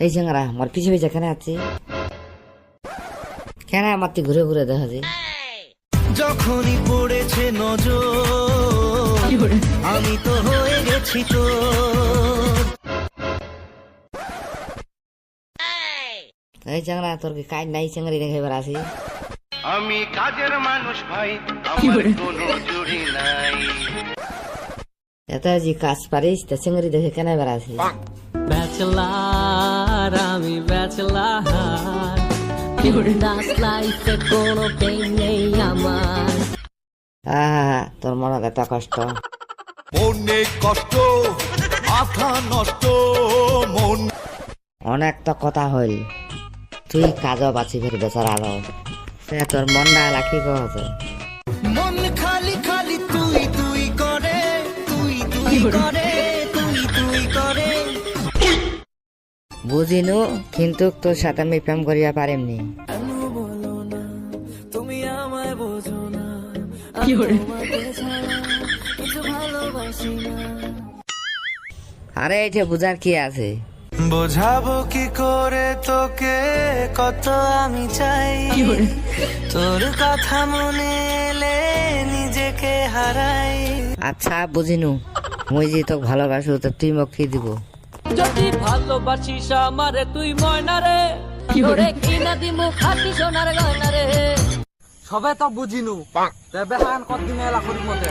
এই চেঙ্গারা আমার পিছে পিছে কেন আছি? কেন আমার তুই ঘুরে ঘুরে দেখা যায়? যখনই পড়েছে নজর আমি তো হয়ে গেছি তো। এই চেঙ্গারা তোর কি কাজ নাই চেঙ্গারি দেখে এবার আসি? আমি কাজের মানুষ ভাই আমার কোনো জুড়ি নাই। এত যে কাজ পারিস তা চেঙ্গারি দেখে কেন এবার আসি ব্যাচেলার আমি ব্যাচেলার। দাস লাইফে কোনো পেন নেই আমার। আহা তোর মনে এত কষ্ট? অনেক কষ্ট মাথা নষ্ট মন অনেক তো কথা হইল। তুই কাজও বাঁচি ফের বেচার আরও সে তোর মন না রাখি কছে মন খালি খালি তুই তুই করে তুই তুই করে তুই তুই করে। বুঝিনু কিন্তু তোর সাথে আমি প্রেম করিয়া পারিমনি। তুমি আমায় বোঝো না আরে এটা বুঝার কি আছে? বোঝাবো কি করে তোকে কত আমি চাই। তোর কথা মনে এলে নিজেকে হারাই। আচ্ছা বুঝিনু মুই যে তোকে ভালোবাসু তো তুই মোক কি দিব? যদি ভালোবাসিস আমারে তুই ময়না রে। তোরে কিনা দিমু খাটি সোনার গয়না রে। সবে তো বুঝিনু বেহান কতদিন এলা করির মধ্যে